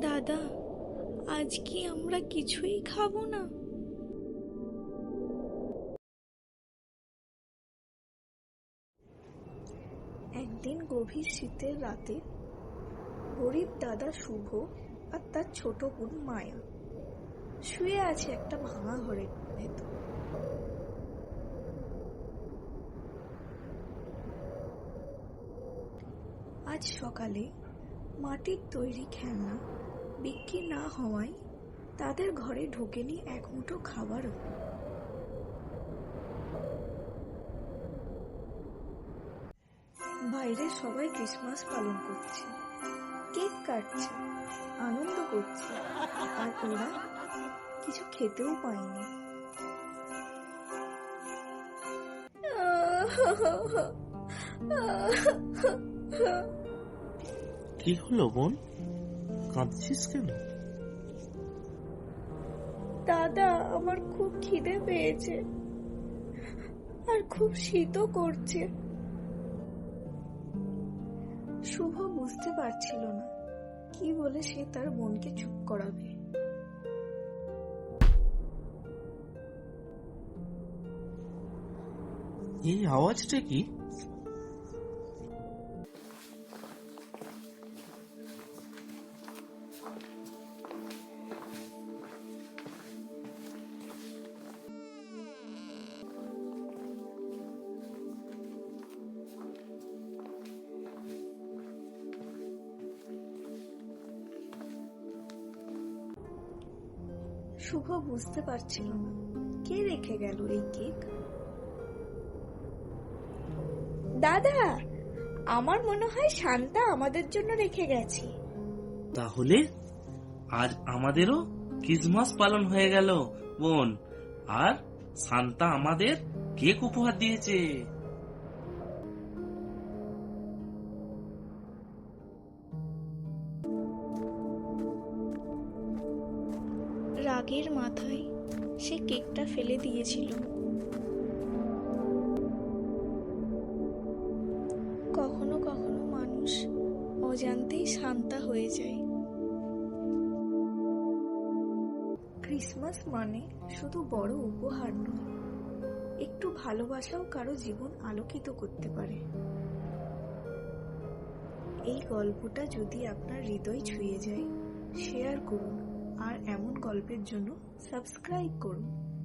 দাদা আজ কি আমরা কিছুই খাব না। একদিন গভীর শীতের রাতে গরিব দাদা শুভ আর তার ছোট বোন মায়া শুয়ে আছে একটা ভাঙা ঘরের ভেতর। আজ সকালে মাটির তৈরি খেলনা বিক্রি না হওয়ায় তাদের ঘরে ঢোকেনি এক মুঠো খাবারও। বাইরে সবাই ক্রিসমাস পালন করছে, কেক কাটছে, আনন্দ করছে, আর ওরা কিছু খেতেও পায়নি। কি হলো বোন? কাঁদছিস কেন? দাদা আমার খুব খিদে পেয়েছে আর খুব শীতও করছে। শুভ বুঝতে পারছিল না কি বলে সে তার বোনকে চুপ করাবে। এই আওয়াজটা কি? শুভ বুঝতে পারছিল না। কে রেখে গেল এই কেক? দাদা, আমার মনে হয় শান্তা আমাদের জন্য রেখে গেছে। তাহলে? আজ আমাদেরও ক্রিসমাস পালন হয়ে গেল, বোন। আর সান্তা আমাদের কেক উপহার দিয়েছে। রাগের মাথায় সে কেকটা ফেলে দিয়েছিল। কখনো কখনো মানুষ অজান্তেই শান্তা হয়ে যায়। ক্রিসমাস মানে শুধু বড় উপহার নয়, একটু ভালোবাসাও কারও জীবন আলোকিত করতে পারে। এই গল্পটা যদি আপনার হৃদয় ছুঁয়ে যায় শেয়ার করুন। আর এমন গল্পের জন্য সাবস্ক্রাইব করুন।